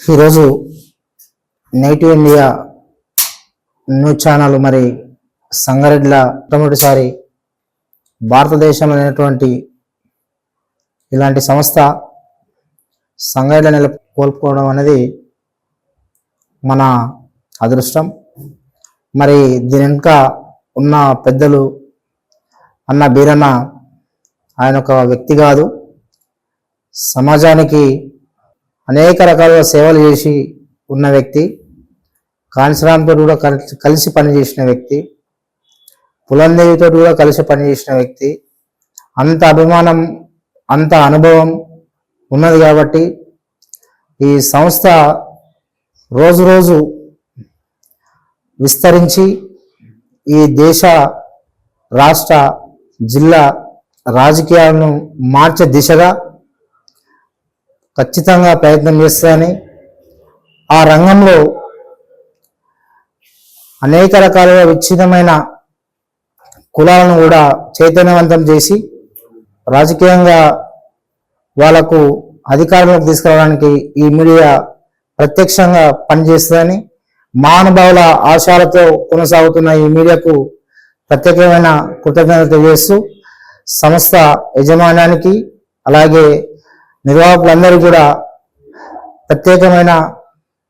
ఈరోజు native India news channel మరి సంగారెడ్డిల మొట్టమొదటిసారి భారతదేశంలో అయినటువంటి ఇలాంటి సంస్థ సంగారెడ్డి నెల కోల్పోవడం అనేది మన అదృష్టం. మరి దీని వెనుక ఉన్న పెద్దలు అన్న బీరన్న ఆయన ఒక వ్యక్తి కాదు. సమాజానికి అనేక రకాలుగా సేవలు చేసి ఉన్న వ్యక్తి కాన్సరాంతో కూడా కలిసి కలిసి పనిచేసిన వ్యక్తి పులందేవితో కూడా కలిసి పనిచేసిన వ్యక్తి అంత అభిమానం అంత అనుభవం ఉన్నది కాబట్టి ఈ సంస్థ రోజు రోజు విస్తరించి ఈ దేశ రాష్ట్ర జిల్లా రాజకీయాలను మార్చే దిశగా ఖచ్చితంగా ప్రయత్నం చేస్తానని ఆ రంగంలో అనేక రకాలుగా విచ్ఛిన్నమైన కులాలను కూడా చైతన్యవంతం చేసి రాజకీయంగా వాళ్ళకు అధికారంలోకి తీసుకురావడానికి ఈ మీడియా ప్రత్యక్షంగా పనిచేస్తుందని మహానుభావుల ఆశాలతో కొనసాగుతున్న ఈ మీడియాకు ప్రత్యేకమైన కృతజ్ఞత తెలియజేస్తూ సంస్థ యజమానానికి అలాగే నిర్వాహకులందరూ కూడా ప్రత్యేకమైన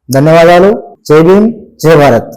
ధన్యవాదాలు. జై భీమ్ జై భారత్.